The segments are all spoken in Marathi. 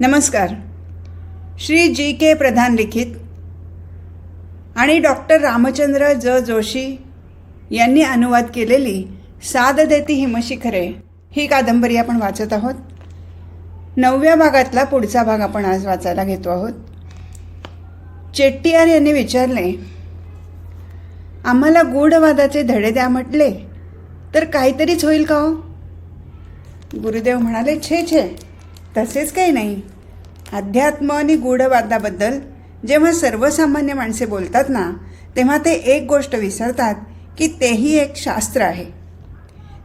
नमस्कार. श्री जी के प्रधान लिखित आणि डॉक्टर रामचंद्र ज जोशी यांनी अनुवाद केलेली साद देती हिमशिखरे ही कादंबरी आपण वाचत आहोत. नवव्या भागातला पुढचा भाग आपण आज वाचायला घेतो आहोत. चेट्टीयार यांनी विचारले आम्हाला गूढवादाचे धडे द्या म्हटले तर काहीतरीच होईल का हो? गुरुदेव म्हणाले छे छे तसेच काही नाही. अध्यात्म आणि गूढवादाबद्दल जेव्हा सर्वसामान्य माणसे बोलतात ना तेव्हा ते एक गोष्ट विसरतात की तेही एक शास्त्र आहे.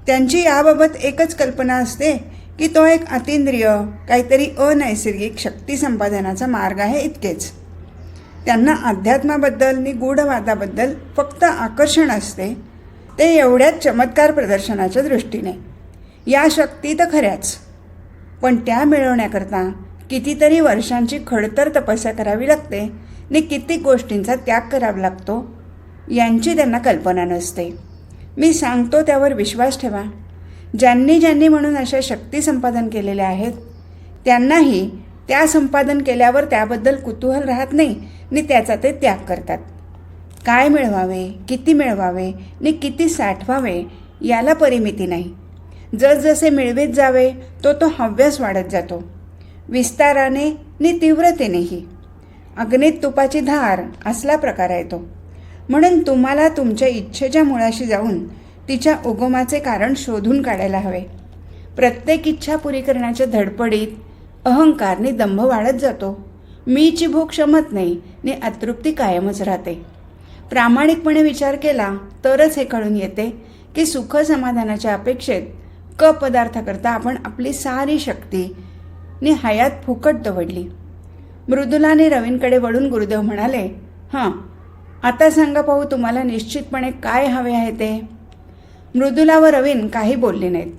त्यांची याबाबत एकच कल्पना असते की तो एक अतिंद्रिय काहीतरी अनैसर्गिक शक्ती संपादनाचा मार्ग आहे इतकेच. त्यांना अध्यात्माबद्दल आणि गूढवादाबद्दल फक्त आकर्षण असते ते एवढ्याच चमत्कार प्रदर्शनाच्या दृष्टीने. या शक्ती तर खऱ्याच पण त्या मिळवण्याकरता कितीतरी वर्षांची खडतर तपस्या करावी लागते आणि किती गोष्टींचा त्याग करावा लागतो. यांची त्यांना कल्पना नसते. मी सांगतो त्यावर विश्वास ठेवा. ज्यांनी ज्यांनी म्हणून अशा शक्ती संपादन केलेल्या आहेत त्यांनाही त्या संपादन केल्यावर त्याबद्दल कुतूहल राहत नाही आणि त्याचा ते त्याग करतात. काय मिळवावे किती मिळवावे आणि किती साठवावे याला परिमिती नाही. जसजसे मिळवीत जावे तो तो हव्यास वाढत जातो. विस्ताराने नि तीव्रतेनेही. अग्नीत तुपाची धार असला प्रकार आहे तो. म्हणून तुम्हाला तुमच्या इच्छेच्या मुळाशी जाऊन तिच्या उगमाचे कारण शोधून काढायला हवे. प्रत्येक इच्छा पुरी करण्याच्या धडपडीत अहंकारने दंभ वाढत जातो. मीची भूक क्षमत नाही आणि अतृप्ती कायमच राहते. प्रामाणिकपणे विचार केला तरच हे कळून येते की सुख समाधानाच्या अपेक्षेत क पदार्थाकरता आपण आपली सारी शक्ती नि हयात फुकट दवडली. मृदुलाने रवींकडे वळून गुरुदेव म्हणाले हां आता सांगा पाहू तुम्हाला निश्चितपणे काय हवे आहे ते. मृदुला व रवीन काही बोलले नाहीत.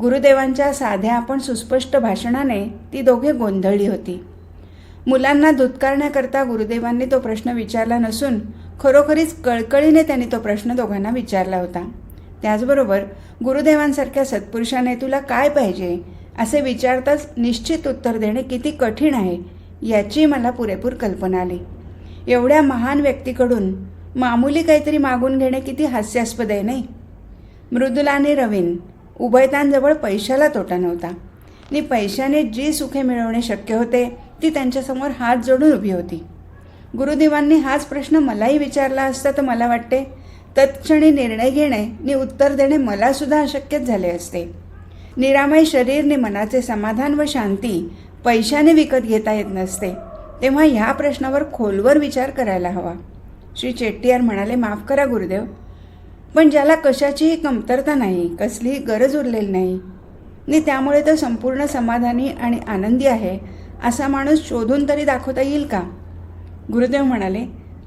गुरुदेवांच्या साध्या पण सुस्पष्ट भाषणाने ती दोघे गोंधळली होती. मुलांना धुतकारण्याकरता गुरुदेवांनी तो प्रश्न विचारला नसून खरोखरीच कळकळीने त्यांनी तो प्रश्न दोघांना विचारला होता. त्याचबरोबर गुरुदेवांसारख्या सत्पुरुषाने तुला काय पाहिजे असे विचारताच निश्चित उत्तर देणे किती कठीण आहे याची मला पुरेपूर कल्पना आली. एवढ्या महान व्यक्तीकडून मामूली काहीतरी मागून घेणे किती हास्यास्पद आहे नाही? मृदुला आणि रवीन उभयतांजवळ पैशाला तोटा नव्हता. आणि पैशाने जी सुखे मिळवणे शक्य होते ती त्यांच्यासमोर हात जोडून उभी होती. गुरुदेवांनी हाच प्रश्न मलाही विचारला असता तर मला वाटते तत्क्षणी निर्णय घेणे आणि उत्तर देणे मलासुद्धा अशक्यच झाले असते. निरामय शरीरने मनाचे समाधान व शांती पैशाने विकत घेता येत नसते तेव्हा ह्या प्रश्नावर खोलवर विचार करायला हवा. श्री चेट्टीयार म्हणाले माफ करा गुरुदेव पण ज्याला कशाचीही कमतरता नाही कसलीही गरज उरलेली नाही आणि त्यामुळे तो संपूर्ण समाधानी आणि आनंदी आहे असा माणूस शोधून तरी दाखवता येईल का? गुरुदेव म्हणाले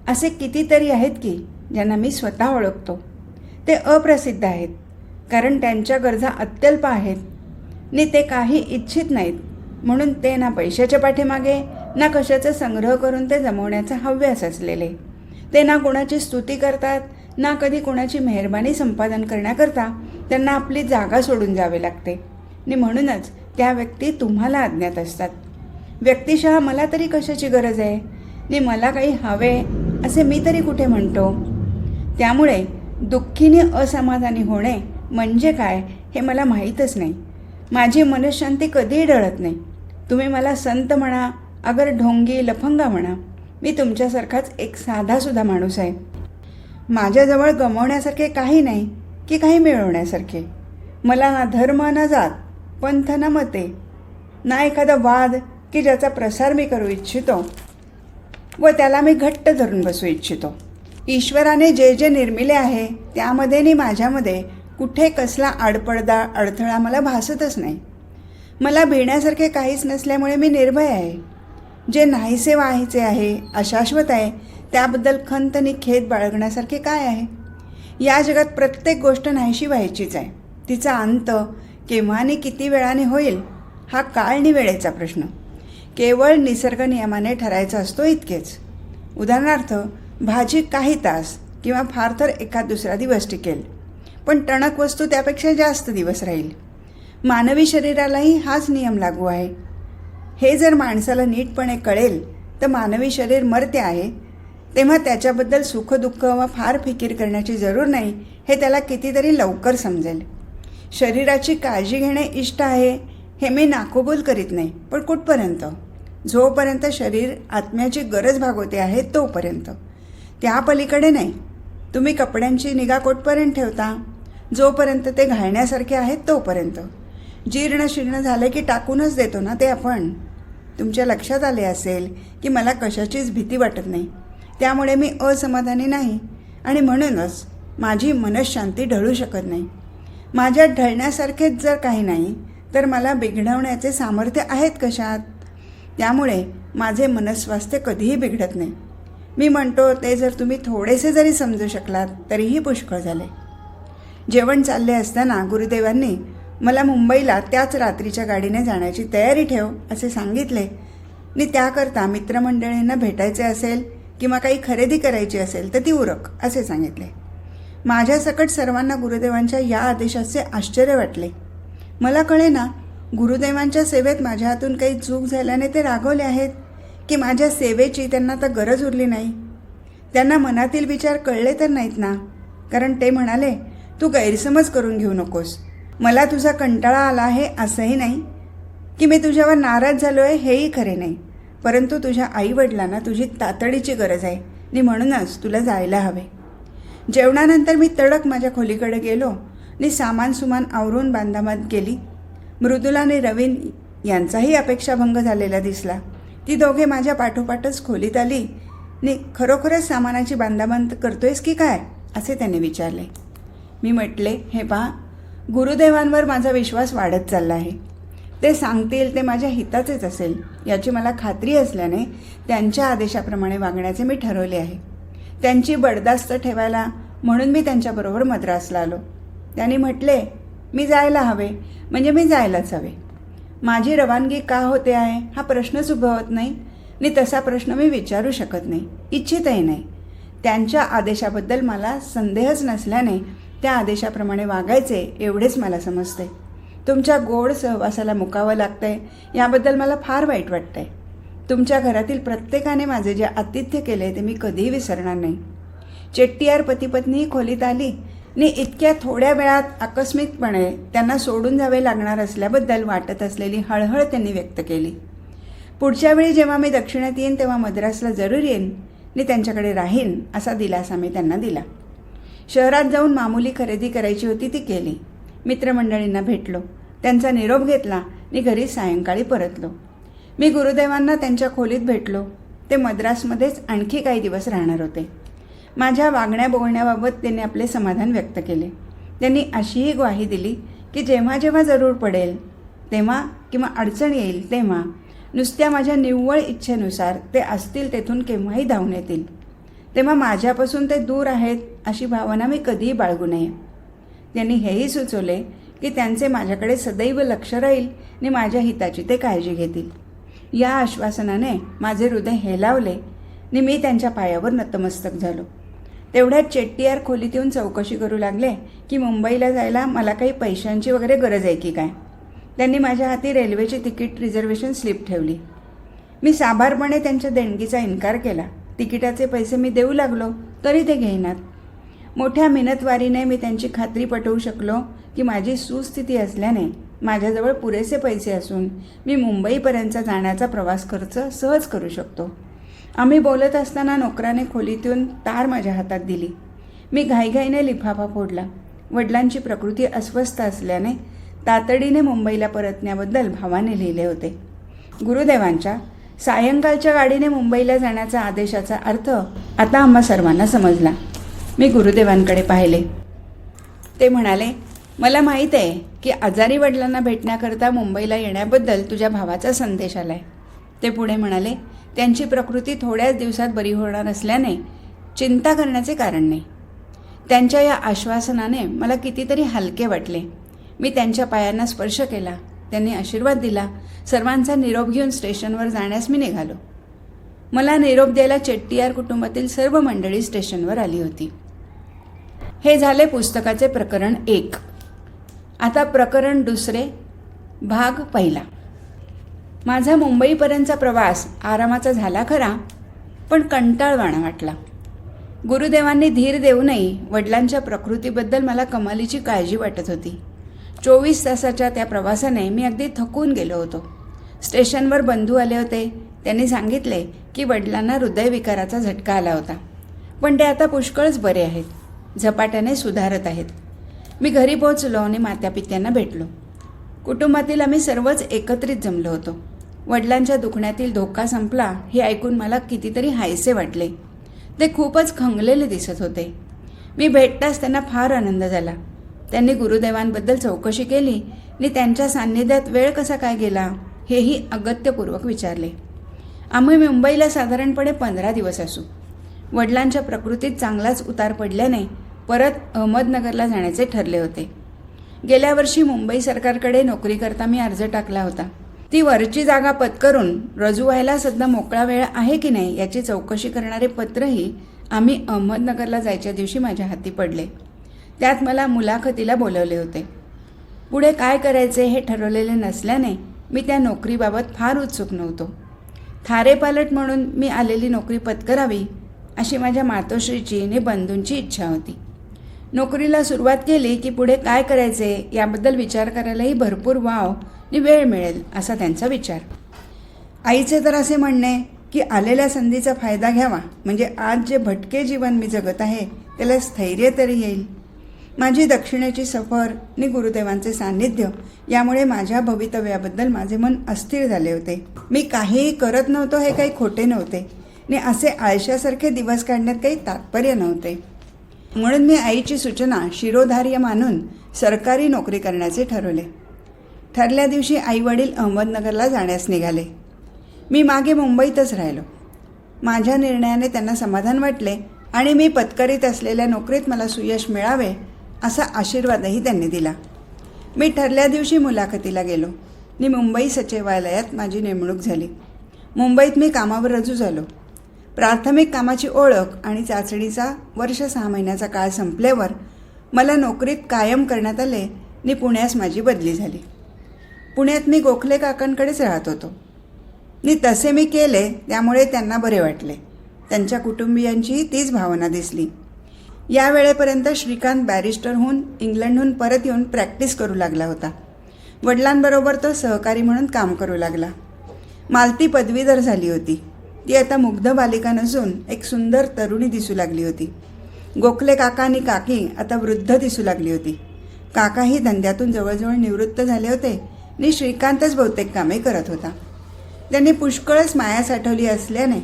असे कितीतरी आहेत की ज्यांना मी स्वतः ओळखतो. ते अप्रसिद्ध आहेत कारण त्यांच्या गरजा अत्यल्प आहेत. आणि ते काही इच्छित नाहीत म्हणून ते ना पैशाच्या पाठीमागे ना कशाचा संग्रह करून ते जमवण्याचा हव्यास असलेले. ते ना कोणाची स्तुती करतात ना कधी कोणाची मेहरबानी संपादन करण्याकरता त्यांना आपली जागा सोडून जावे लागते. आणि म्हणूनच त्या व्यक्ती तुम्हाला अज्ञात असतात. व्यक्तिशः मला तरी कशाची गरज आहे? आणि मला काही हवे असे मी तरी कुठे म्हणतो? त्यामुळे दुःखीने असमाधानी होणे म्हणजे काय हे मला माहीतच नाही. माझी मनशांती कधीही डळत नाही. तुम्ही मला संत म्हणा अगर ढोंगी लफंगा म्हणा मी तुमच्यासारखाच एक साधासुद्धा माणूस आहे. माझ्याजवळ गमवण्यासारखे काही नाही की काही मिळवण्यासारखे. मला ना धर्म ना जात पंथ ना मते ना एखादा वाद की ज्याचा प्रसार मी करू इच्छितो व त्याला मी घट्ट धरून बसू इच्छितो. ईश्वराने जे जे निर्मिले आहे त्यामध्ये आणि माझ्यामध्ये कुठे कसला आडपडदा अडथळा मला भासतच नाही. मला भिण्यासारखे काहीच नसल्यामुळे मी निर्भय आहे. जे नाहीसे व्हायचे आहे अशाश्वत आहे त्याबद्दल खंत आणि खेद बाळगण्यासारखे काय आहे? या जगात प्रत्येक गोष्ट नाहीशी व्हायचीच आहे. तिचा अंत केव्हा आणि किती वेळाने होईल हा काळ आणि वेळेचा प्रश्न. केवळ निसर्ग नियमाने ठरायचा असतो इतकेच. उदाहरणार्थ भाजी काही तास किंवा फार तर एखाद दुसरा दिवस टिकेल. पण टणक वस्तू त्यापेक्षा जास्त दिवस राहील. मानवी शरीरालाही हाच नियम लागू आहे. हे जर माणसाला नीटपणे कळेल तर मानवी शरीर मरते आहे. तेव्हा त्याच्याबद्दल सुखदुःख व फार फिकीर करण्याची जरूर नाही हे त्याला कितीतरी लवकर समजेल. शरीराची काळजी घेणे इष्ट आहे हे मी नाकोबोल करीत नाही पण कुठपर्यंत? जोपर्यंत शरीर आत्म्याची गरज भागवते आहे तोपर्यंत. त्या पलीकडे नाही. तुम्ही कपड्यांची निगा कोटपर्यंत ठेवता. जोपर्यंत ते घालण्यासारखे आहेत तोपर्यंत. जीर्ण शीर्ण झाले की टाकूनच देतो ना ते आपण. तुमच्या लक्षात आले असेल की मला कशाचीच भीती वाटत नाही. त्यामुळे मी असमाधानी नाही. आणि म्हणूनच माझी मनशांती ढळू शकत नाही. माझ्यात ढळण्यासारखेच जर काही नाही तर मला बिघडवण्याचे सामर्थ्य आहेत कशात? त्यामुळे माझे मनस्वास्थ्य कधीही बिघडत नाही. मी म्हणतो ते जर तुम्ही थोडेसे जरी समजू शकलात तरीही पुष्कळ झाले. जेवण चालले असताना गुरुदेवांनी मला मुंबईला त्याच रात्रीच्या गाडीने जाण्याची तयारी ठेव असे सांगितले. आणि त्याकरता मित्रमंडळींना भेटायचे असेल किंवा काही खरेदी करायची असेल तर ती उरक असे सांगितले. माझ्या सकट सर्वांना गुरुदेवांच्या या आदेशाचे आश्चर्य वाटले. मला कळे ना गुरुदेवांच्या सेवेत माझ्या हातून काही चूक झाल्याने ते रागवले आहेत. की माझ्या सेवेची त्यांना आता गरज उरली नाही. त्यांना मनातील विचार कळले तर नाहीत ना. कारण ते म्हणाले तू गैरसमज करून घेऊ नकोस. मला तुझा कंटाळा आला आहे असंही नाही की मी तुझ्यावर नाराज झालो आहे हेही खरे नाही. परंतु तुझ्या आईवडिलांना तुझी तातडीची गरज आहे. आणि म्हणूनच तुला जायला हवे. जेवणानंतर मी तडक माझ्या खोलीकडे गेलो. आणि सामान सुमान आवरून बांधामात गेली. मृदुला आणि रवीन यांचाही अपेक्षाभंग झालेला दिसला. ती दोघे माझ्या पाठोपाठच खोलीत आली. नी खरोखरच सामानाची बांधाबांध करतोयस की काय? असे त्याने विचारले. मी म्हटले हे पहा गुरुदेवांवर माझा विश्वास वाढत चालला आहे. ते सांगतील ते माझ्या हिताचेच असेल. याची मला खात्री असल्याने त्यांच्या आदेशाप्रमाणे वागण्याचे मी ठरवले आहे. त्यांची बडदास्त ठेवायला म्हणून मी त्यांच्याबरोबर मद्रासला आलो. त्यांनी म्हटले मी जायला हवे म्हणजे मी जायलाच हवे. माझी रवानगी का होते आहे? हा प्रश्नच उद्भवत नाही. आणि तसा प्रश्न मी विचारू शकत नाही. इच्छितही नाही. त्यांच्या आदेशाबद्दल मला संदेहच नसल्याने त्या आदेशाप्रमाणे वागायचे एवढेच मला समजते. तुमच्या गोड सहवासाला मुकावं लागतंय याबद्दल मला फार वाईट वाटतंय. तुमच्या घरातील प्रत्येकाने माझे जे आतिथ्य केले ते मी कधीही विसरणार नाही. चेट्टीयार पतीपत्नी खोलीत आली आणि इतक्या थोड्या वेळात आकस्मिकपणे त्यांना सोडून जावे लागणार असल्याबद्दल वाटत असलेली हळहळ त्यांनी व्यक्त केली. पुढच्या वेळी जेव्हा मी दक्षिणात येईन तेव्हा मद्रासला जरूर येईन मी त्यांच्याकडे राहीन असा दिलासा मी त्यांना दिला. शहरात जाऊन मामुली खरेदी करायची होती ती केली. मित्रमंडळींना भेटलो. त्यांचा निरोप घेतला मी घरी सायंकाळी परतलो. मी गुरुदेवांना त्यांच्या खोलीत भेटलो. ते मद्रासमध्येच आणखी काही दिवस राहणार होते. माझ्या वागण्या बोलण्याबाबत त्यांनी आपले समाधान व्यक्त केले. त्यांनी अशीही ग्वाही दिली की जेव्हा जेव्हा जरूर पडेल तेव्हा किंवा अडचण येईल तेव्हा नुसत्या माझ्या निव्वळ इच्छेनुसार ते असतील तेथून केव्हाही धावून येतील. तेव्हा माझ्यापासून ते दूर आहेत अशी भावना मी कधीही बाळगू नये. त्यांनी हेही सुचवले की त्यांचे माझ्याकडे सदैव लक्ष राहील आणि माझ्या हिताची ते काळजी घेतील. या आश्वासनाने माझे हृदय हेलावले आणि मी त्यांच्या पायावर नतमस्तक झालो. तेवढ्यात चेट्टीयार खोलीत येऊन चौकशी करू लागले की मुंबईला जायला मला काही पैशांची वगैरे गरज आहे की काय? त्यांनी माझ्या हाती रेल्वेची तिकीट रिझर्वेशन स्लिप ठेवली. मी साभारपणे त्यांच्या देणगीचा इन्कार केला. तिकिटाचे पैसे मी देऊ लागलो तरी ते घेईनात. मोठ्या मिनतवारीने मी त्यांची खात्री पटवू शकलो की माझी सुस्थिती असल्याने माझ्याजवळ पुरेसे पैसे असून मी मुंबईपर्यंत जाण्याचा प्रवास खर्च सहज करू शकतो. आम्ही बोलत असताना नोकराने खोलीतून तार माझ्या हातात दिली. मी घाईघाईने लिफाफा फोडला. वडिलांची प्रकृती अस्वस्थ असल्याने तातडीने मुंबईला परतण्याबद्दल भावाने लिहिले होते. गुरुदेवांच्या सायंकाळच्या गाडीने मुंबईला जाण्याचा आदेशाचा अर्थ आता आम्हा सर्वांना समजला. मी गुरुदेवांकडे पाहिले. ते म्हणाले मला माहीत आहे की आजारी वडिलांना भेटण्याकरता मुंबईला येण्याबद्दल तुझ्या भावाचा संदेश आला आहे ते पुढे म्हणाले त्यांची प्रकृती थोड्याच दिवसात बरी होणार असल्याने चिंता करण्याचे कारण नाही. त्यांच्या या आश्वासनाने मला कितीतरी हलके वाटले. मी त्यांच्या पायांना स्पर्श केला. त्यांनी आशीर्वाद दिला. सर्वांचा निरोप घेऊन स्टेशनवर जाण्यास मी निघालो. मला निरोप द्यायला चेट्टीयार कुटुंबातील सर्व मंडळी स्टेशनवर आली होती. हे झाले पुस्तकाचे प्रकरण एक. आता प्रकरण दुसरे भाग पहिला. माझा मुंबईपर्यंतचा प्रवास आरामाचा झाला खरा पण कंटाळवाणा वाटला. गुरुदेवांनी धीर देऊनही वडिलांच्या प्रकृतीबद्दल मला कमालीची काळजी वाटत होती. चोवीस तासाच्या त्या प्रवासाने मी अगदी थकून गेलो होतो. स्टेशनवर बंधू आले होते. त्यांनी सांगितले की वडिलांना हृदयविकाराचा झटका आला होता. पण ते आता पुष्कळच बरे आहेत. झपाट्याने सुधारत आहेत. मी घरी पोहोचलो आणि मात्यापित्यांना भेटलो. कुटुंबातील आम्ही सर्वच एकत्रित जमलो होतो. वडिलांच्या दुखण्यातील धोका संपला हे ऐकून मला कितीतरी हायसे वाटले. ते खूपच खंगलेले दिसत होते. मी भेटताच त्यांना फार आनंद झाला. त्यांनी गुरुदेवांबद्दल चौकशी केली आणि त्यांच्या सान्निध्यात वेळ कसा काय गेला हेही अगत्यपूर्वक विचारले. आम्ही मुंबईला साधारणपणे पंधरा दिवस असू. वडिलांच्या प्रकृतीत चांगलाच उतार पडल्याने परत अहमदनगरला जाण्याचे ठरले होते. गेल्या वर्षी मुंबई सरकारकडे नोकरीकरता मी अर्ज टाकला होता. ती वरची जागा पत्करून रजू व्हायला सध्या मोकळा वेळ आहे की नाही याची चौकशी करणारे पत्रही आम्ही अहमदनगरला जायच्या दिवशी माझ्या हाती पडले. त्यात मला मुलाखतीला बोलवले होते. पुढे काय करायचे हे ठरवलेले नसल्याने मी त्या नोकरीबाबत फार उत्सुक नव्हतो. थारे पालट म्हणून मी आलेली नोकरी पत्करावी अशी माझ्या मातोश्रीची आणि बंधूंची इच्छा होती. नोकरीला सुरुवात केली की पुढे काय करायचे याबद्दल विचार करायलाही भरपूर वाव आणि वेळ मिळेल असा त्यांचा विचार. आईचे तर असे म्हणणे की आलेल्या संधीचा फायदा घ्यावा म्हणजे आज जे भटके जीवन मी जगत आहे त्याला स्थैर्य तरी येईल. माझी दक्षिणेची सफर आणि गुरुदेवांचे सान्निध्य यामुळे माझ्या भवितव्याबद्दल माझे मन अस्थिर झाले होते. मी काहीही करत नव्हतो हे काही खोटे नव्हते आणि असे आळशासारखे दिवस काढण्यात काही तात्पर्य नव्हते. म्हणून मी आईची सूचना शिरोधार्य मानून सरकारी नोकरी करण्याचे ठरवले. ठरल्या दिवशी आईवडील अहमदनगरला जाण्यास निघाले. मी मागे मुंबईतच राहिलो. माझ्या निर्णयाने त्यांना समाधान वाटले आणि मी पत्करीत असलेल्या नोकरीत मला सुयश मिळावे असा आशीर्वादही त्यांनी दिला. मी ठरल्या दिवशी मुलाखतीला गेलो. आणि मुंबई सचिवालयात माझी नेमणूक झाली. मुंबईत मी कामावर रजू झालो. प्राथमिक कामाची ओळख आणि चाचणीचा वर्ष सहा महिन्याचा काळ संपल्यावर मला नोकरीत कायम करण्यात आले आणि पुण्यास माझी बदली झाली. पुण्यात मी गोखले काकांकडेच राहत होतो. आणि तसे मी केले त्यामुळे त्यांना बरे वाटले. त्यांच्या कुटुंबियांचीही तीच भावना दिसली. या वेळेपर्यंत श्रीकांत बॅरिस्टरहून इंग्लंडहून परत येऊन प्रॅक्टिस करू लागला होता. वडिलांबरोबर तो सहकारी म्हणून काम करू लागला. मालती पदवीधर झाली होती. ती आता मुग्ध बालिका नसून एक सुंदर तरुणी दिसू लागली होती. गोखले काका आणि काकी आता वृद्ध दिसू लागली होती. काकाही धंद्यातून जवळजवळ निवृत्त झाले होते आणि श्रीकांतच बहुतेक कामे करत होता. त्यांनी पुष्कळच माया साठवली असल्याने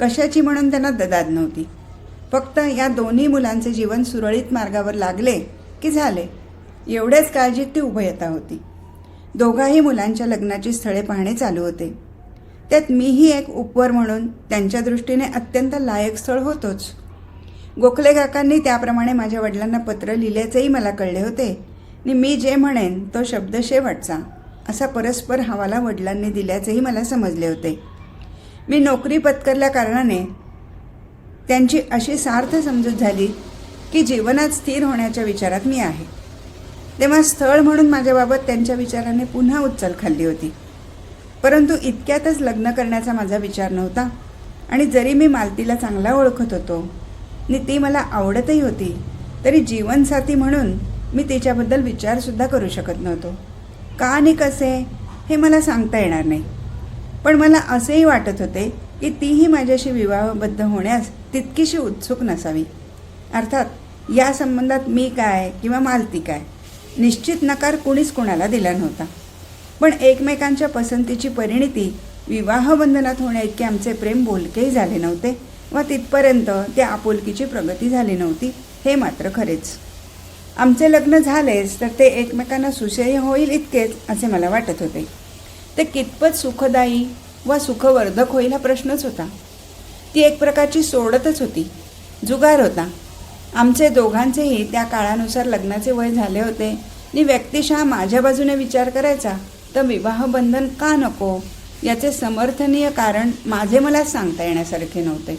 कशाची म्हणून त्यांना ददाद नव्हती. फक्त या दोन्ही मुलांचे जीवन सुरळीत मार्गावर लागले की झाले एवढ्याच काळजीत ती उभयता होती. दोघाही मुलांच्या लग्नाची स्थळे पाहणे चालू होते. त्यात मीही एक उपवर म्हणून त्यांच्या दृष्टीने अत्यंत लायक स्थळ होतोच. गोखले काकांनी त्याप्रमाणे माझ्या वडिलांना पत्र लिहिल्याचेही मला कळले होते. आणि मी जे म्हणेन तो शब्द शेवटचा असा परस्पर हवाला वडिलांनी दिल्याचेही मला समजले होते. मी नोकरी पत्करल्या कारणाने त्यांची अशी सार्थ समजूत झाली की जीवनात स्थिर होण्याच्या विचारात मी आहे. तेव्हा स्थळ म्हणून माझ्याबाबत त्यांच्या विचाराने पुन्हा उचल खाल्ली होती. परंतु इतक्यातच लग्न करण्याचा माझा विचार नव्हता. आणि जरी मी मालतीला चांगला ओळखत होतो आणि ती मला आवडतही होती तरी जीवनसाथी म्हणून मी तिच्याबद्दल विचारसुद्धा करू शकत नव्हतो. का आणि कसे हे मला सांगता येणार नाही. पण मला असेही वाटत होते की तीही माझ्याशी विवाहबद्ध होण्यास तितकीशी उत्सुक नसावी. अर्थात या संबंधात मी काय किंवा मालती काय निश्चित नकार कुणीच कुणाला दिला नव्हता. पण एकमेकांच्या पसंतीची परिणिती विवाहबंधनात होण्याइतके आमचे प्रेम बोलकेही झाले नव्हते व तिथपर्यंत त्या आपुलकीची प्रगती झाली नव्हती हे मात्र खरेच. आमचे लग्न झालेच तर ते एकमेकांना सुसह्य होईल इतकेच असे मला वाटत होते. ते कितपत सुखदायी व सुखवर्धक होईल हा प्रश्नच होता. ती एक प्रकारची सोडतच होती. जुगार होता. आमचे दोघांचेही त्या काळानुसार लग्नाचे वय झाले होते. आणि व्यक्तिशः माझ्या बाजूने विचार करायचा. तर विवाहबंधन का नको? याचे समर्थनीय कारण माझे मला सांगता येण्यासारखे नव्हते.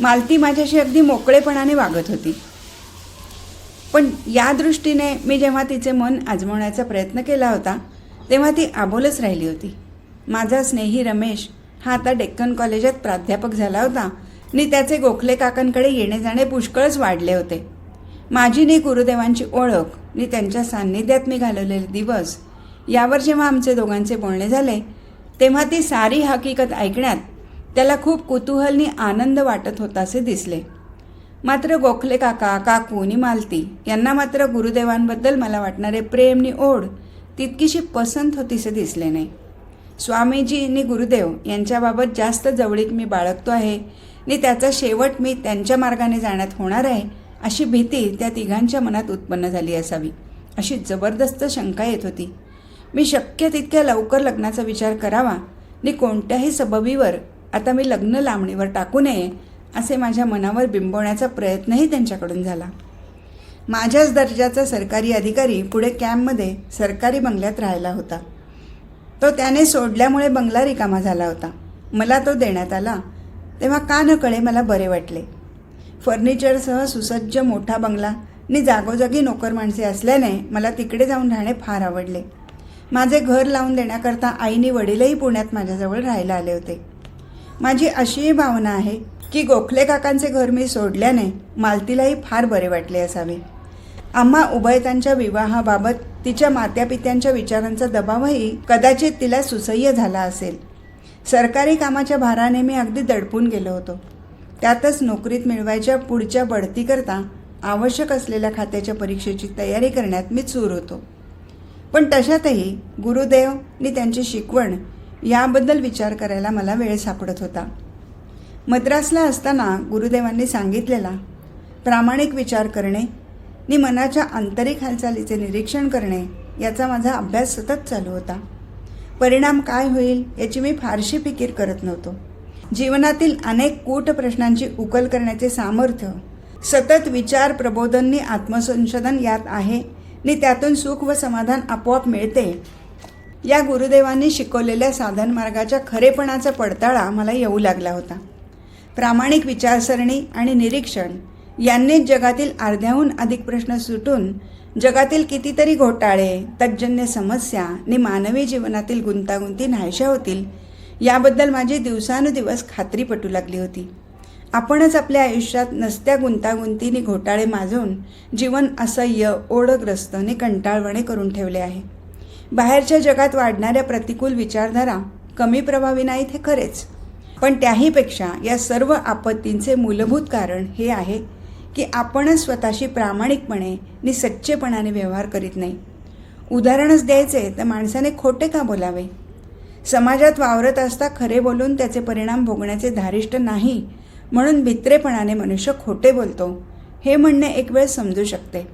मालती माझ्याशी अगदी मोकळेपणाने वागत होती. पण या दृष्टीने मी जेव्हा तिचे मन आजमवण्याचा प्रयत्न केला होता तेव्हा ती आबोलच राहिली होती. माझा स्नेही रमेश हा आता डेक्कन कॉलेजात प्राध्यापक झाला होता. आणि त्याचे गोखले काकांकडे येणे जाणे पुष्कळच वाढले होते. माझी नी गुरुदेवांची ओळख आणि त्यांच्या सान्निध्यात मी घालवलेले दिवस यावर जेव्हा आमचे दोघांचे बोलणे झाले तेव्हा ती सारी हकीकत ऐकण्यात त्याला खूप कुतूहलनी आनंद वाटत होता असे दिसले. मात्र गोखले काका काकू आणि मालती यांना मात्र गुरुदेवांबद्दल मला वाटणारे प्रेम आणि ओढ तितकीशी पसंत होतीसे दिसले नाही. स्वामीजी आणि गुरुदेव यांच्याबाबत जास्त जवळीक मी बाळगतो आहे आणि त्याचा शेवट मी त्यांच्या मार्गाने जाण्यात होणार आहे अशी भीती त्या तिघांच्या मनात उत्पन्न झाली असावी अशी जबरदस्त शंका येत होती. मी शक्य तितक्या लवकर लग्नाचा विचार करावा. आणि कोणत्याही सबबीवर आता मी लग्न लांबणीवर टाकू नये असे माझ्या मनावर बिंबवण्याचा प्रयत्नही त्यांच्याकडून झाला. माझ्याच दर्जाचा सरकारी अधिकारी पुढे कॅम्पमध्ये सरकारी बंगल्यात राहिला होता. तो त्याने सोडल्यामुळे बंगला रिकामा झाला होता. मला तो देण्यात आला. तेव्हा का न कळे मला बरे वाटले. फर्निचरसह सुसज्ज मोठा बंगला आणि जागोजागी नोकर माणसे असल्याने मला तिकडे जाऊन राहणे फार आवडले. माझे घर लावून देण्याकरता आईने वडीलही पुण्यात माझ्याजवळ राहायला आले होते. माझी अशीही भावना आहे की गोखले काकांचे घर मी सोडल्याने मालतीलाही फार बरे वाटले असावे. आम्हा उभयतांच्या विवाहाबाबत तिच्या मात्यापित्यांच्या विचारांचा दबावही कदाचित तिला सुसह्य झाला असेल. सरकारी कामाच्या भाराने मी अगदी दडपून गेलो होतो. त्यातच नोकरीत मिळवायच्या पुढच्या बढतीकरता आवश्यक असलेल्या खात्याच्या परीक्षेची तयारी करण्यात मी चूर होतो. पण तशातही गुरुदेव आणि त्यांची शिकवण याबद्दल विचार करायला मला वेळ सापडत होता. मद्रासला असताना गुरुदेवांनी सांगितलेला प्रामाणिक विचार करणे नि मनाच्या आंतरिक हालचालीचे निरीक्षण करणे याचा माझा अभ्यास सतत चालू होता. परिणाम काय होईल याची मी फारशी फिकीर करत नव्हतो. जीवनातील अनेक कूट प्रश्नांची उकल करण्याचे सामर्थ्य सतत विचार प्रबोधननी आत्मसंशोधन यात आहे आणि त्यातून सुख व समाधान आपोआप मिळते. या गुरुदेवांनी शिकवलेल्या साधन मार्गाच्या खरेपणाचा पडताळा मला येऊ लागला होता. प्रामाणिक विचारसरणी आणि निरीक्षण यांनीच जगातील अर्ध्याहून अधिक प्रश्न सुटून जगातील कितीतरी घोटाळे तज्जन्य समस्या आणि मानवी जीवनातील गुंतागुंती नाहीशा होतील याबद्दल माझी दिवसानुदिवस खात्री पटू लागली होती. आपणच आपल्या आयुष्यात नसत्या गुंतागुंतीने घोटाळे माजून जीवन असह्य ओढग्रस्त आणि कंटाळवणे करून ठेवले आहे. बाहेरच्या जगात वाढणाऱ्या प्रतिकूल विचारधारा कमी प्रभावी नाहीत हे खरेच. पण त्याहीपेक्षा या सर्व आपत्तींचे मूलभूत कारण हे आहे की आपणच स्वतःशी प्रामाणिकपणे आणि सच्चेपणाने व्यवहार करीत नाही. उदाहरणच द्यायचे तर माणसाने खोटे का बोलावे? समाजात वावरत असता खरे बोलून त्याचे परिणाम भोगण्याचे धारिष्ट नाही म्हणून भित्रेपणाने मनुष्य खोटे बोलतो. हे म्हणणे एक वेळ समजू शकते.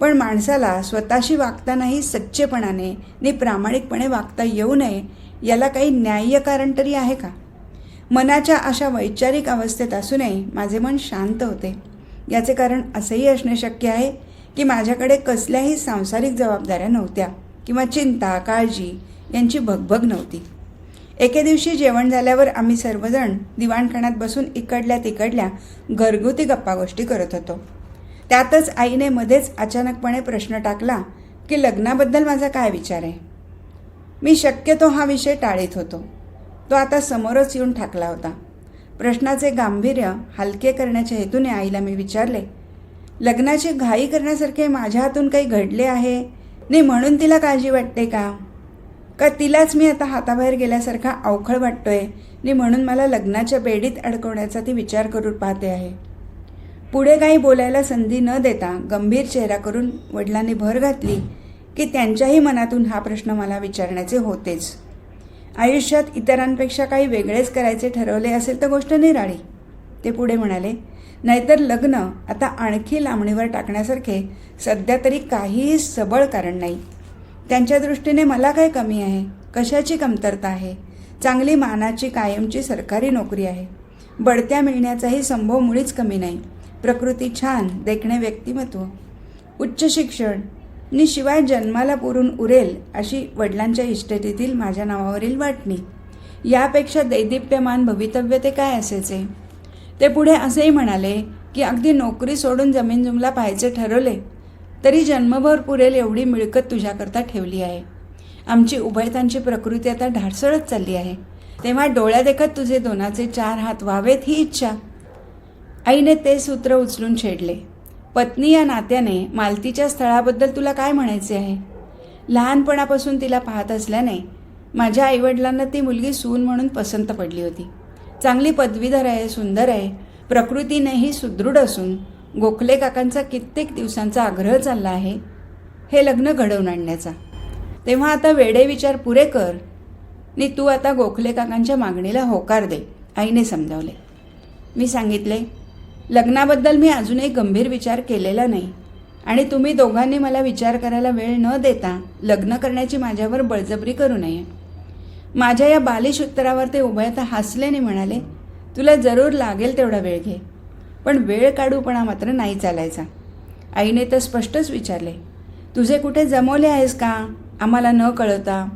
पण माणसाला स्वतःशी वागतानाही सच्चेपणाने आणि प्रामाणिकपणे वागता येऊ नये याला काही न्याय्य कारण तरी आहे का? मनाच्या अशा वैचारिक अवस्थेत असूनही माझे मन शांत होते. याचे कारण असेही असणे शक्य आहे की माझ्याकडे कसल्याही सांसारिक जबाबदाऱ्या नव्हत्या किंवा चिंता काळजी यांची भगभग नव्हती. एके दिवशी जेवण झाल्यावर आम्ही सर्वजण दिवाणखाण्यात बसून इकडल्या तिकडल्या घरगुती गप्पा गोष्टी करत होतो. त्यातच आईने मध्येच अचानकपणे प्रश्न टाकला की लग्नाबद्दल माझा काय विचार आहे? मी शक्यतो हा विषय टाळीत होतो. तो आता समोरच येऊन ठाकला होता. प्रश्नाचे गांभीर्य हलके करण्याच्या हेतूने आईला मी विचारले लग्नाची घाई करण्यासारखे माझ्या हातून काही घडले आहे? नाही म्हणून तिला काळजी वाटते का? का तिलाच मी आता हाताबाहेर गेल्यासारखा अवखळ वाटतोय? आणि म्हणून मला लग्नाच्या बेडीत अडकवण्याचा ती विचार करून पाहते आहे. पुढे काही बोलायला संधी न देता गंभीर चेहरा करून वडिलांनी भर घातली की त्यांच्याही मनातून हा प्रश्न मला विचारण्याचे होतेच. आयुष्यात इतरांपेक्षा काही वेगळेच करायचे ठरवले असेल तर गोष्ट निराळी. ते पुढे म्हणाले नाहीतर लग्न आता आणखी लांबणीवर टाकण्यासारखे सध्या तरी काहीही सबळ कारण नाही. त्यांच्या दृष्टीने मला काय कमी आहे? कशाची कमतरता आहे? चांगली मानाची कायमची सरकारी नोकरी आहे. बढत्या मिळण्याचाही संभव मुळीच कमी नाही. प्रकृती छान देखणे व्यक्तिमत्व. उच्च शिक्षण. नि शिवाय जन्माला पुरून उरेल अशी वडिलांच्या इस्टेटीतील माझ्या नावावरील वाटणी. यापेक्षा दैदिप्यमान भवितव्य ते काय असायचे? ते पुढे असेही म्हणाले की अगदी नोकरी सोडून जमीन जुमला पाहायचे ठरवले. तरी जन्मभर पुरेल एवढी मिळकत तुझ्याकरता ठेवली आहे. आमची उभयतांची प्रकृती आता ढासळत चालली आहे. तेव्हा डोळ्यादेखत तुझे दोनाचे चार हात व्हावेत ही इच्छा. आईने ते सूत्र उचलून छेडले. पत्नी या नात्याने मालतीच्या स्थळाबद्दल तुला काय म्हणायचे आहे? लहानपणापासून तिला पाहत असल्याने माझ्या आईवडिलांना ती मुलगी सून म्हणून पसंत पडली होती. चांगली पदवीधर आहे सुंदर आहे प्रकृतीनेही सुदृढ असून गोखले काकांचा कित्येक दिवसांचा आग्रह चालला आहे हे लग्न घडवून आणण्याचा. तेव्हा आता वेडे विचार पुरे कर. नी तू आता गोखले काकांच्या मागणीला होकार दे आईने समजावले. मी सांगितले लग्नाबद्दल मी अजूनही गंभीर विचार केलेला नाही आणि तुम्ही दोघांनी मला विचार करायला वेळ न देता लग्न करण्याची माझ्यावर बळजबरी करू नये. माझ्या या बालिश उत्तरावर ते उभयता हसल्याने म्हणाले तुला जरूर लागेल तेवढा वेळ घे. पण वेळ काढूपणा मात्र नाही चालायचा. आईने तर स्पष्टच विचारले तुझे कुठे जमवले आहेस का? आम्हाला न कळवता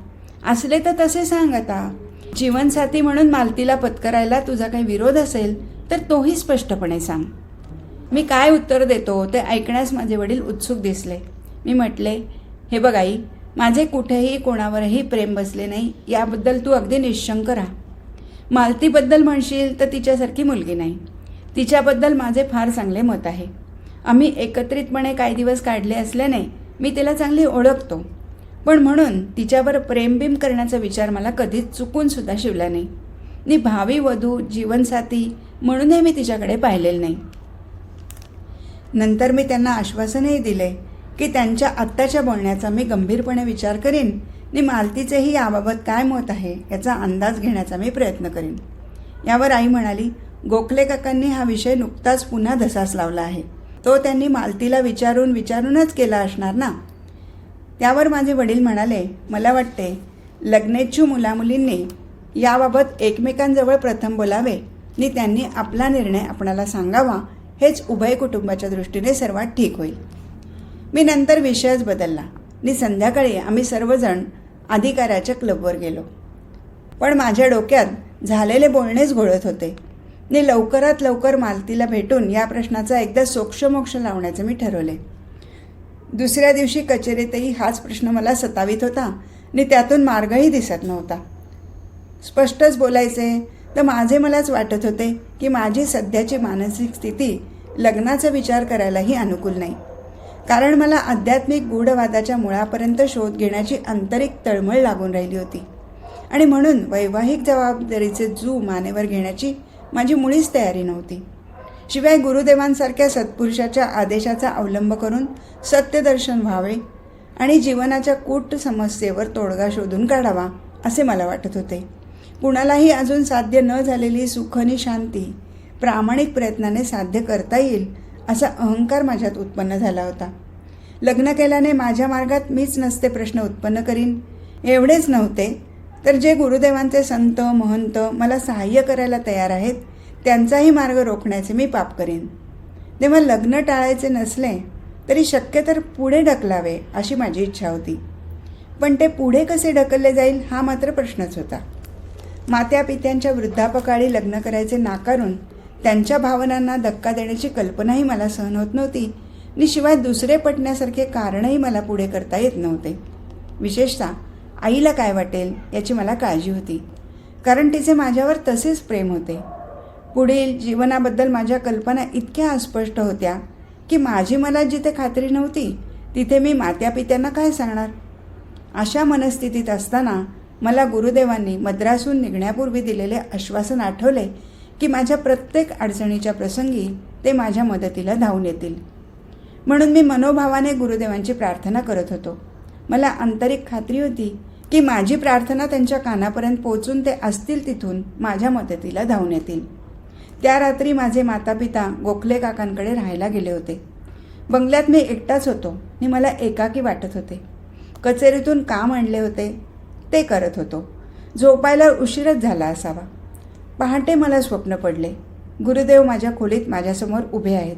असले तर तसे सांग आता. जीवनसाथी म्हणून मालतीला पत्करायला तुझा काही विरोध असेल तर तोही स्पष्टपणे सांग. मी काय उत्तर देतो ते ऐकण्यास माझे वडील उत्सुक दिसले. मी म्हटले हे बघ आई माझे कुठेही कोणावरही प्रेम बसले नाही याबद्दल तू अगदी निशंक राहा. मालतीबद्दल म्हणशील तर तिच्यासारखी मुलगी नाही. तिच्याबद्दल माझे फार चांगले मत आहे. आम्ही एकत्रितपणे काही दिवस काढले असल्याने मी तिला चांगली ओळखतो. पण म्हणून तिच्यावर प्रेमबिम करण्याचा विचार मला कधीच चुकूनसुद्धा शिवला नाही. नी भावी वधू जीवनसाथी म्हणूनही मी तिच्याकडे पाहिलेलं नाही. नंतर मी त्यांना आश्वासनही दिले की त्यांच्या आत्ताच्या बोलण्याचा मी गंभीरपणे विचार करीन. आणि मालतीचेही याबाबत काय मत आहे याचा अंदाज घेण्याचा मी प्रयत्न करीन. यावर आई म्हणाली गोखले काकांनी हा विषय नुकताच पुन्हा धसास लावला आहे. तो त्यांनी मालतीला विचारून विचारूनच केला असणार ना? त्यावर माझे वडील म्हणाले मला वाटते लग्नेच्छू मुलामुलींनी याबाबत एकमेकांजवळ प्रथम बोलावे. आणि त्यांनी आपला निर्णय आपणाला सांगावा. हेच उभय कुटुंबाच्या दृष्टीने सर्वात ठीक होईल. मी नंतर विषयच बदलला. आणि संध्याकाळी आम्ही सर्वजण अधिकाऱ्याच्या क्लबवर गेलो. पण माझ्या डोक्यात झालेले बोलणेच घोळत होते. ने लवकरात लवकर मालतीला भेटून या प्रश्नाचा एकदा सोक्षमोक्ष लावण्याचं मी ठरवले. दुसऱ्या दिवशी कचेरीतही हाच प्रश्न मला सतावित होता आणि त्यातून मार्गही दिसत नव्हता. स्पष्टच बोलायचे तर माझे मलाच वाटत होते की माझी सध्याची मानसिक स्थिती लग्नाचा विचार करायलाही अनुकूल नाही. कारण मला आध्यात्मिक गूढवादाच्या मुळापर्यंत शोध घेण्याची आंतरिक तळमळ लागून राहिली होती. आणि म्हणून वैवाहिक जबाबदारीचे जू मानेवर घेण्याची माझी मुळीच तयारी नव्हती. शिवाय गुरुदेवांसारख्या सत्पुरुषाच्या आदेशाचा अवलंब करून सत्यदर्शन व्हावे आणि जीवनाच्या कूट समस्येवर तोडगा शोधून काढावा असे मला वाटत होते. कुणालाही अजून साध्य न झालेली सुख आणि शांती प्रामाणिक प्रयत्नाने साध्य करता येईल असा अहंकार माझ्यात उत्पन्न झाला होता. लग्न केल्याने माझ्या मार्गात मीच नसते प्रश्न उत्पन्न करीन एवढेच नव्हते तर जे गुरुदेवांचे संत महंत मला सहाय्य करायला तयार आहेत त्यांचाही मार्ग रोखण्याचे मी पाप करेन. तेव्हा लग्न टाळायचे नसले तरी शक्य तर पुढे ढकलावे अशी माझी इच्छा होती. पण ते पुढे कसे ढकलले जाईल हा मात्र प्रश्नच होता. मात्या पित्यांच्या वृद्धापकाळी लग्न करायचे नाकारून त्यांच्या भावनांना धक्का देण्याची कल्पनाही मला सहन होत नव्हती आणि शिवाय दुसरे पटण्यासारखे कारणही मला पुढे करता येत नव्हते. विशेषतः आईला काय वाटेल याची मला काळजी होती. कारण तिचे माझ्यावर तसेच प्रेम होते. पुढील जीवनाबद्दल माझ्या कल्पना इतक्या अस्पष्ट होत्या की माझी मला जिथे खात्री नव्हती तिथे मी मात्यापित्यांना काय सांगणार? अशा मनस्थितीत असताना मला गुरुदेवांनी मद्रासहून निघण्यापूर्वी दिलेले आश्वासन आठवले की माझ्या प्रत्येक अडचणीच्या प्रसंगी ते माझ्या मदतीला धावून येतील. म्हणून मी मनोभावाने गुरुदेवांची प्रार्थना करत होतो. मला आंतरिक खात्री होती की माझी प्रार्थना त्यांच्या कानापर्यंत पोचून ते असतील तिथून माझ्या मदतीला धावून येतील. त्या रात्री माझे मातापिता गोखले काकांकडे राहायला गेले होते. बंगल्यात मी एकटाच होतो. आणि मला एकाकी वाटत होते. कचेरीतून काम आणले होते. ते करत होतो. झोपायला उशीरच झाला असावा. पहाटे मला स्वप्न पडले. गुरुदेव माझ्या खोलीत माझ्यासमोर उभे आहेत.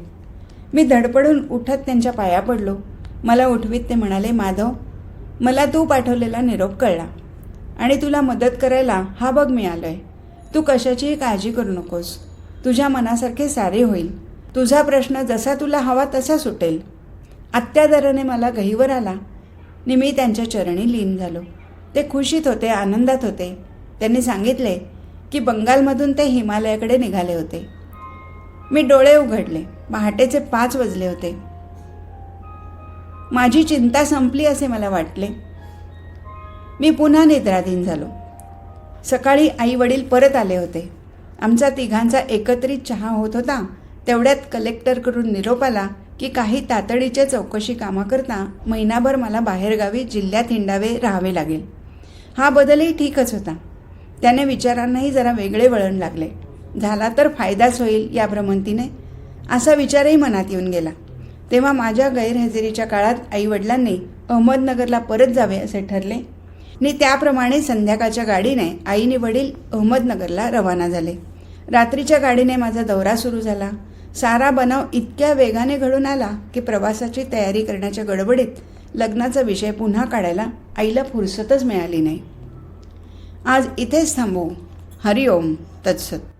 मी धडपडून उठत त्यांच्या पाया पडलो. मला उठवीत ते म्हणाले माधव मला तू पाठवलेला निरोप कळला. आणि तुला मदत करायला हा बघ मिळालो आहे तू कशाचीही काळजी करू नकोस. तुझ्या मनासारखे सारे होईल. तुझा प्रश्न जसा तुला हवा तसा सुटेल. अत्यादराने मला गहीवर आला. नि मी त्यांच्या चरणी लीन झालो. ते खुशीत होते आनंदात होते. त्यांनी सांगितले की बंगालमधून ते हिमालयाकडे निघाले होते. मी डोळे उघडले. पहाटेचे पाच वाजले होते. माझी चिंता संपली असे मला वाटले. मी पुन्हा निद्राधीन झालो. सकाळी आई वडील परत आले होते. आमचा तिघांचा एकत्रित चहा होत होता. तेवढ्यात कलेक्टरकडून निरोप आला की काही तातडीच्या चौकशी कामाकरता महिनाभर मला बाहेरगावी जिल्ह्यात हिंडावे राहावे लागेल. हा बदलही ठीकच होता. त्याने विचारांनाही जरा वेगळे वळण लागले. झाला तर फायदाच होईल या भ्रमंतीने. असा विचारही मनात येऊन गेला. तेव्हा माझ्या गैरहजेरीच्या काळात आईवडिलांनी अहमदनगरला परत जावे असे ठरले. आणि त्याप्रमाणे संध्याकाळच्या गाडीने आईने वडील अहमदनगरला रवाना झाले. रात्रीच्या गाडीने माझा दौरा सुरू झाला. सारा बनाव इतक्या वेगाने घडून आला की प्रवासाची तयारी करण्याच्या गडबडीत लग्नाचा विषय पुन्हा काढायला आईला फुरसतच मिळाली नाही. आज इथेच थांबू. हरिओम तत्सत.